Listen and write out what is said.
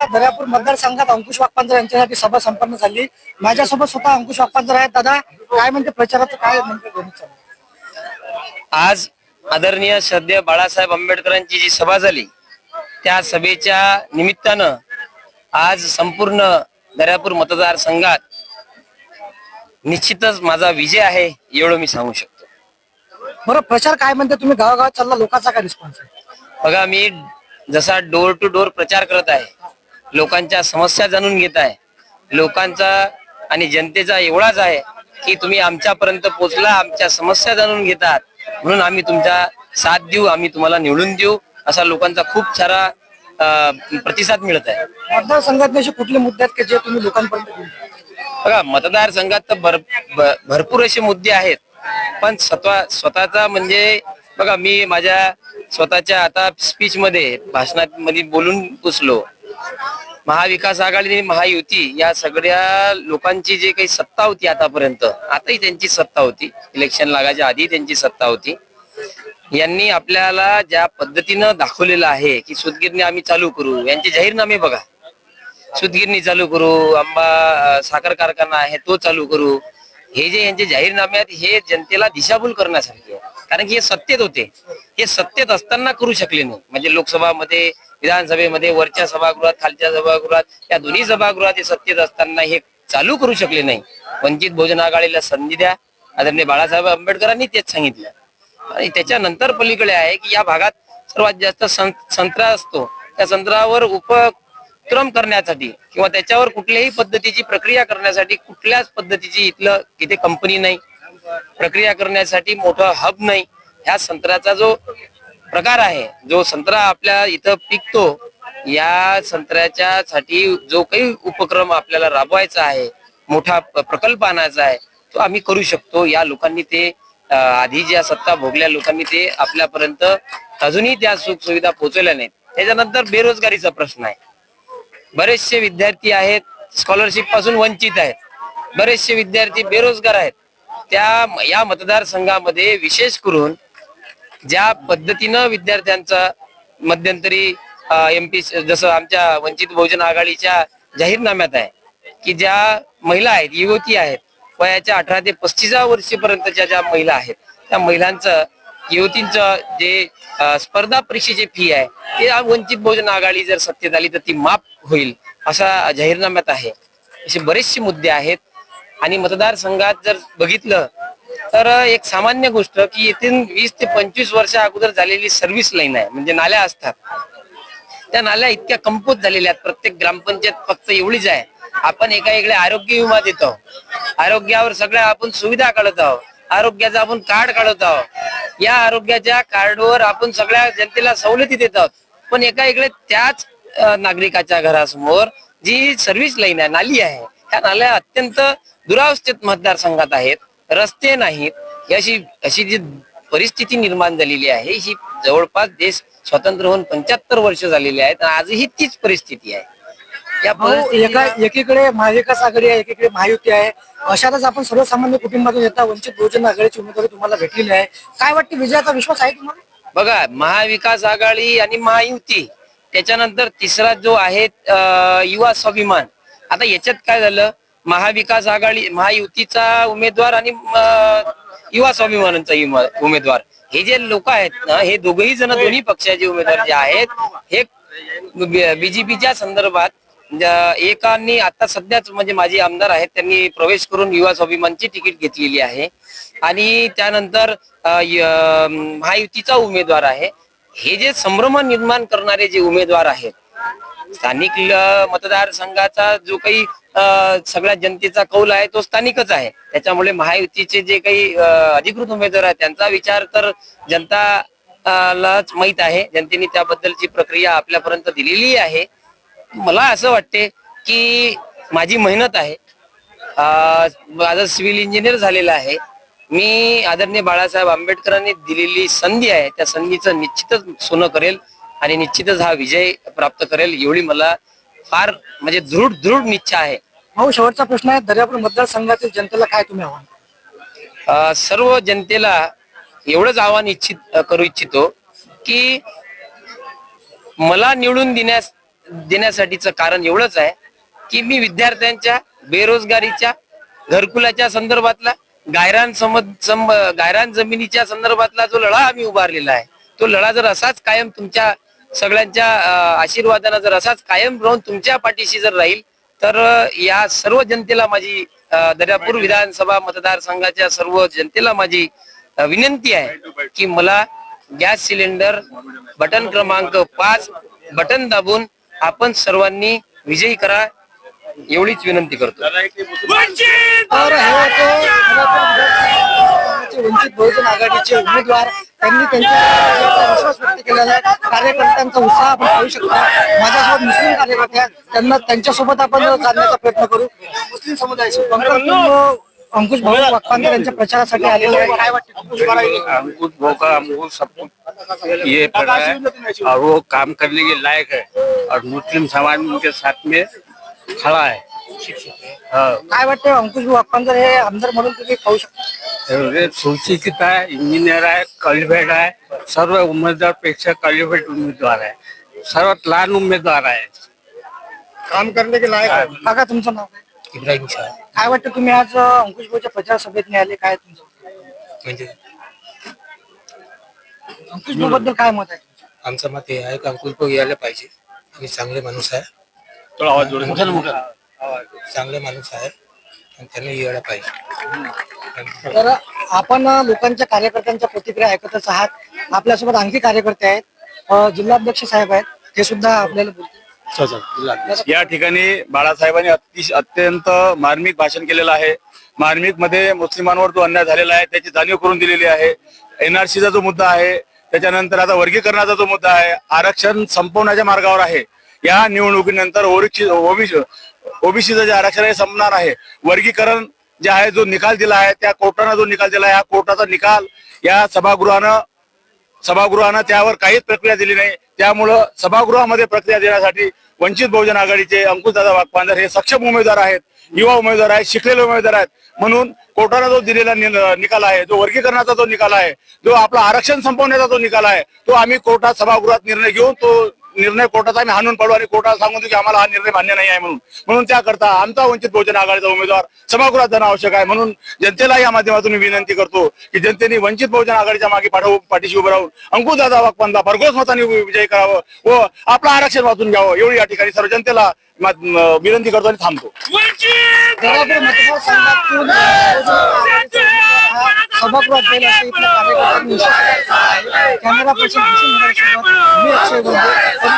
दर्यापूर मतदारसंघात अंकुश वाकपांजर यांच्यासाठी सभा संपन्न झाली. माझ्यासोबत स्वतः अंकुश वाकपांजर आहेत. दादा काय म्हणते? प्रचाराचं काय म्हणते? आज आदरणीय श्रद्धेय बाळासाहेब आंबेडकरांची जी सभा झाली त्या सभेच्या निमित्तानं आज संपूर्ण दर्यापूर मतदारसंघात निश्चितच माझा विजय आहे एवढं मी सांगू शकतो. बरं प्रचार काय म्हणते? तुम्ही गावागावात चालला लोकांचा काय रिस्पॉन्स आहे? बघा मी जसा डोर टू डोर प्रचार करत आहे लोकांच्या समस्या जाणून घेत आहे. लोकांचा आणि जनतेचा एवढाच आहे की तुम्ही आमच्यापर्यंत पोहोचला आमच्या समस्या जाणून घेतात. म्हणून आम्ही तुमचा साथ देऊ आम्ही तुम्हाला निवडून देऊ असा लोकांचा खूप सारा प्रतिसाद मिळत आहे. मतदारसंघात असे कुठले मुद्दे आहेत की जे तुम्ही लोकांपर्यंत? बघा मतदारसंघात तर भर भरपूर असे मुद्दे आहेत. पण स्वतः स्वतःचा म्हणजे बघा मी माझ्या स्वतःच्या आता स्पीच मध्ये भाषणात मध्ये बोलून पुसलो. महाविकास आघाडी आणि महायुती या सगळ्या लोकांची जे काही सत्ता होती आतापर्यंत आताही त्यांची सत्ता होती. इलेक्शन लागायच्या आधी त्यांची सत्ता होती. यांनी आपल्याला ज्या पद्धतीनं दाखवलेलं आहे की सुतगिरणी आम्ही चालू करू यांचे जाहीरनामे बघा. सुतगिरणी चालू करू आंबा साखर कारखाना आहे तो चालू करू. हे जे यांचे जाहीरनामे आहेत हे जनतेला दिशाभूल करण्यासारखे कारण की हे सत्तेत होते. हे सत्तेत असताना करू शकले नाही. म्हणजे लोकसभामध्ये विधानसभेमध्ये वरच्या सभागृहात खालच्या सभागृहात या दोन्ही सभागृहात हे सत्तेत असताना हे चालू करू शकले नाही. वंचित बहुजन आघाडीला संधी द्या. आदरणीय बाळासाहेब आंबेडकरांनी तेच सांगितलं. आणि त्याच्यानंतर पलीकडे आहे की या भागात सर्वात जास्त संत्रा असतो. त्या संत्रावर उपक्रम करण्यासाठी किंवा त्याच्यावर कुठल्याही पद्धतीची प्रक्रिया करण्यासाठी कुठल्याच पद्धतीची इथलं इथे कंपनी नाही. प्रक्रिया करण्यासाठी मोठं हब नाही. ह्या संत्र्याचा जो प्रकार आहे. जो संत्रा आपल्या इथं पिकतो या संत्र्याच्या साठी जो काही उपक्रम आपल्याला राबवायचा आहे मोठा प्रकल्प आणायचा आहे तो आम्ही करू शकतो. या लोकांनी ते आधी ज्या सत्ता भोगल्या लोकांनी ते आपल्यापर्यंत अजूनही त्या सुख सुविधा पोहोचवल्या नाहीत. त्याच्यानंतर बेरोजगारीचा प्रश्न आहे. बरेचसे विद्यार्थी आहेत स्कॉलरशिपपासून वंचित आहेत. बरेचसे विद्यार्थी बेरोजगार आहेत. त्या या मतदारसंघामध्ये विशेष करून ज्या पद्धतीनं विद्यार्थ्यांचा मध्यंतरी एमपी जसं आमच्या वंचित बहुजन आघाडीच्या जाहीरनाम्यात आहे की ज्या महिला आहेत युवती आहेत वयाच्या अठरा ते पस्तीस वर्षीपर्यंतच्या ज्या महिला आहेत त्या महिलांचं युवतींचं जे स्पर्धा परीक्षेची फी आहे ते वंचित बहुजन आघाडी जर सत्तेत आली तर ती माफ होईल असा जाहीरनाम्यात आहे. असे बरेचसे मुद्दे आहेत. आणि मतदारसंघात जर बघितलं तर एक सामान्य गोष्ट की येथून वीस ते पंचवीस वर्षा अगोदर झालेली सर्व्हिस लाईन आहे. म्हणजे नाल्या असतात. त्या नाल्या इतक्या कमकुत झालेल्या आहेत. प्रत्येक ग्रामपंचायत फक्त एवढीच आहे. आपण एका इकडे आरोग्य विमा देतो. आरोग्यावर सगळ्या आपण सुविधा काढत आहोत. आरोग्याचं आपण कार्ड काढत आहोत. या आरोग्याच्या कार्डवर आपण सगळ्या जनतेला सवलती देत आहोत. पण एका इकडे त्याच नागरिकाच्या घरासमोर जी सर्व्हिस लाईन आहे नाली आहे त्या नाल्या अत्यंत दुरावस्थेत मतदारसंघात आहेत. रस्ते नाहीत. ही अशी अशी जी परिस्थिती निर्माण झालेली आहे ही जवळपास देश स्वतंत्र होऊन पंच्याहत्तर वर्ष झालेली आहेत आजही तीच परिस्थिती आहे. एका एकीकडे महाविकास आघाडी आहे एकीकडे महायुती आहे. अशातच आपण सर्वसामान्य कुटुंबातून येता वंचित बहुजन आघाडीची उमेदवारी तुम्हाला भेटलेली आहे. काय वाटते विजयाचा विश्वास आहे तुम्हाला? बघा महाविकास आघाडी आणि महायुती त्याच्यानंतर तिसरा जो आहे युवा स्वाभिमान. आता याच्यात काय झालं महाविकास आघाडी महायुतीचा उमेदवार आणि युवा स्वाभिमानांचा उमेदवार. हे जे लोक आहेत ना हे दोघही जण दोन्ही पक्षाचे उमेदवार जे आहेत हे बीजेपीच्या संदर्भात एकानी एकांनी आता सध्याच म्हणजे माझे आमदार आहेत त्यांनी प्रवेश करून युवा स्वाभिमानची तिकीट घेतलेली आहे. आणि त्यानंतर महायुतीचा उमेदवार आहे. हे जे संभ्रम निर्माण करणारे जे उमेदवार आहेत स्थानिक मतदारसंघाचा जो काही सगळ्या जनतेचा कौल आहे तो स्थानिकच आहे. त्याच्यामुळे महायुतीचे जे काही अधिकृत उमेदवार आहेत त्यांचा विचार तर जनता लाच माहीत आहे. जनतेने त्याबद्दलची प्रक्रिया आपल्यापर्यंत दिलेली आहे. मला असं वाटते की माझी मेहनत आहे. माझा माझं सिव्हिल इंजिनियर झालेलं आहे. मी आदरणीय बाळासाहेब आंबेडकरांनी दिलेली संधी आहे. त्या संधीचं निश्चितच सोनं करेल आणि निश्चितच हा विजय प्राप्त करेल एवढी मला फार म्हणजे दृढ दृढ निश्चय आहे. भाऊ शेवटचा प्रश्न आहे दर्यापूर मतदारसंघातील जनतेला काय तुम्ही आव्हान? सर्व जनतेला एवढंच आव्हान इच्छित करू इच्छितो की मला निवडून देण्यास देण्यासाठीचं कारण एवढंच आहे की मी विद्यार्थ्यांच्या बेरोजगारीच्या घरकुलाच्या संदर्भातला गायरान सम सम- गायरान जमिनीच्या संदर्भातला जो लढा आम्ही उभारलेला आहे तो लढा जर असाच कायम तुमच्या सगळ्यांच्या आशीर्वादानं जर असाच कायम राहून तुमच्या पाठीशी जर राहील तर या सर्व जनतेला माझी दर्यापूर विधानसभा मतदारसंघाच्या सर्व जनतेला माझी विनंती आहे की मला गॅस सिलेंडर बटन क्रमांक पाच बटन दाबून आपण सर्वांनी विजयी करा एवढीच विनंती करतो. मतदारसंघाचे वंचित बहुजन आघाडीचे उमेदवार त्यांनी त्यांच्या विश्वास व्यक्त केलेला आहे. कार्यकर्त्यांचा उत्साह आपण पाहू शकता. माझ्यासोबत मुस्लिम कार्यकर्ते त्यांना त्यांच्यासोबत आपण जाणण्याचा प्रयत्न करू. मुस्लिम समुदायाशी पंकज अंकुश भाऊ वाकपांकर यांच्या प्रचारासाठी आलेले आहे काय वाटतं? अंकुश भाव का? हमको सब कुछ ये पता है और वो काम करने के लायक है. और मुस्लिम समाज उनके साथ में खड़ा है. हाँ। काय वाटतं? अंकुश भाऊ वाकपांकर हे आमदार म्हणून तुम्ही पाहू शकता. एवढे सुशिक्षित आहे इंजिनियर आहे क्वालिफाईड आहे. सर्व उमेदवारपेक्षा क्वालिफाईड उमेदवार आहे. सर्वात लहान उमेदवार आहे. काम करणे के लायक काका तुमचं नाव काय? इब्राहिम शाह. काय वाटतं तुम्ही आज अं, अंकुश भाऊच्या प्रचार सभेत आले काय तुमचं? म्हणजे? अंकुश भाऊ बद्दल काय मत आहे आमचं मत हे आहे की भाऊ यायला पाहिजे. आणि चांगले माणूस आहे. थोडा आवाज जोडून चांगले माणूस आहे. आणि त्यांनी यायला पाहिजे. तर आपण लोकांच्या कार्यकर्त्यांच्या प्रतिक्रिया ऐकतच आहात. आपल्यासोबत आणखी कार्यकर्ते आहेत. जिल्हाध्यक्ष साहेब आहेत. ते सुद्धा आपल्याला बोलतील. या ठिकाणी बाळासाहेबांनी अतिशय अत्यंत मार्मिक भाषण केलेलं आहे. मार्मिकमध्ये मुस्लिमांवर जो अन्याय झालेला आहे त्याची जाणीव करून दिलेली आहे. एनआरसीचा जो मुद्दा आहे त्याच्यानंतर आता वर्गीकरणाचा जो मुद्दा आहे आरक्षण संपवण्याच्या मार्गावर आहे. या निवडणुकीनंतर ओबीसी ओबीसीचं जे आरक्षण आहे संपणार आहे. वर्गीकरण जे आहे जो निकाल दिला आहे त्या कोर्टानं जो निकाल दिला आहे या कोर्टाचा निकाल या सभागृहानं सभागृहानं त्यावर काहीच प्रक्रिया दिली नाही. त्यामुळं सभागृहामध्ये प्रक्रिया देण्यासाठी वंचित बहुजन आघाडीचे अंकुशदादा वाघपांजर हे सक्षम उमेदवार आहेत युवा उमेदवार आहेत शिकलेले उमेदवार आहेत. म्हणून कोर्टानं जो दिलेला नि- निकाल आहे जो वर्गीकरणाचा जो निकाल आहे जो आपला आरक्षण संपवण्याचा जो निकाल आहे तो आम्ही कोर्टात सभागृहात निर्णय घेऊन तो निर्णय कोर्टाचा आम्ही हाणून पडू आणि कोर्टाला सांगून देऊ की आम्हाला हा निर्णय मान्य नाही आहे म्हणून. म्हणून त्याकरता आमचा वंचित बहुजन आघाडीचा उमेदवार सभागृहात जाणं आवश्यक आहे. म्हणून जनतेला या माध्यमातून मी विनंती करतो की जनतेने वंचित बहुजन आघाडीच्या मागे पाठव पाठीशी उभं राहून अंकुदादा वाघपांना भरघोस मताने विजय करावं व आपलं आरक्षण वाचून घ्यावं एवढी या ठिकाणी सर्व जनतेला मा- विनंती करतो आणि थांबतो. दर्यापूर मतदारसंघातून सभागृहात जाईल असे इथल्या कार्यकर्त्यांनी विश्वास व्यक्त केला आहे. कॅमेरा पर्सन सोबत मी अक्षय बोलतो